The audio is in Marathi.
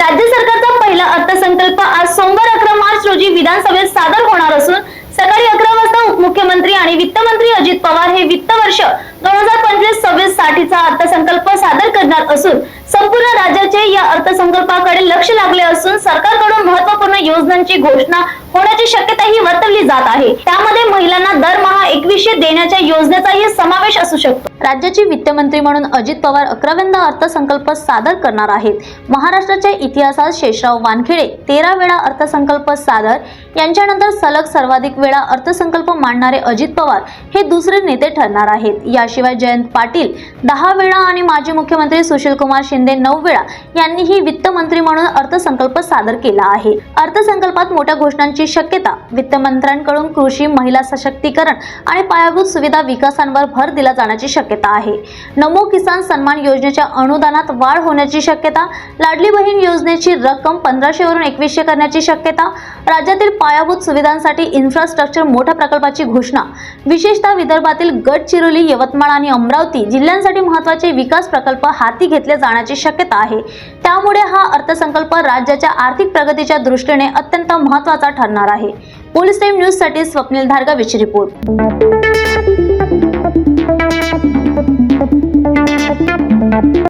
राज्य सरकारचा पहिला अर्थसंकल्प आज सोमवार अकरा मार्च रोजी विधानसभेत सादर होणार असून सकाळी अकरा वाजता उपमुख्यमंत्री आणि वित्तमंत्री अजित पवार हे वित्त वर्ष दोन हजार पंचवीस सव्वीस साठीचा अर्थसंकल्प सादर करणार असून संपूर्ण राज्याचे या अर्थसंकल्पाकडे लक्ष लागले असून सरकारकडून महत्त्वपूर्ण योजनांची घोषणा होण्याची शक्यताही वर्तवली जात आहे. त्यामध्ये महिलांना दरमहा एकवीसशे देण्याच्या योजनेचाही समावेश असू शकतो. राज्याचे वित्तमंत्री म्हणून अजित पवार अकराव्यांदा अर्थसंकल्प सादर करणार आहेत. महाराष्ट्राच्या इतिहासात शेषराव वानखेडे तेरा वेळा अर्थसंकल्प सादर यांच्यानंतर सलग सर्वाधिक वेळा अर्थसंकल्प मांडणारे अजित पवार हे दुसरे नेते ठरणार आहेत. याशिवाय जयंत पाटील दहा वेळा आणि माजी मुख्यमंत्री सुशीलकुमार शिंदे नऊ वेळा यांनीही वित्तमंत्री म्हणून अर्थसंकल्प सादर केला आहे. अर्थसंकल्पात मोठ्या घोषणांची शक्यता वित्तमंत्र्यांकडून कृषी महिला सशक्तीकरण आणि पायाभूत सुविधा विकासांवर भर दिला जाण्याची शक्यता आहे. नमो किसान सन्मान योजनेच्या अनुदानात वाढ होण्याची शक्यता लाडली बहीण योजनेची रक्कम पंधराशेवरून एकवीसशे करण्याची शक्यता राज्यातील पायाभूत सुविधांसाठी इन्फ्रास्ट्रक्चर मोठ्या प्रकल्पाची घोषणा विशेषतः विदर्भातील गडचिरोली यवतमाळ आणि अमरावती जिल्ह्यांसाठी महत्त्वाचे विकास प्रकल्प हाती घेतले जाण्याची शक्यता आहे. त्यामुळे हा अर्थसंकल्प राज्याच्या आर्थिक प्रगतीच्या दृष्टीने अत्यंत महत्त्वाचा ठरणार आहे. पोलीस टाइम न्यूजसाठी स्वप्नील धारगाविच रिपोर्ट.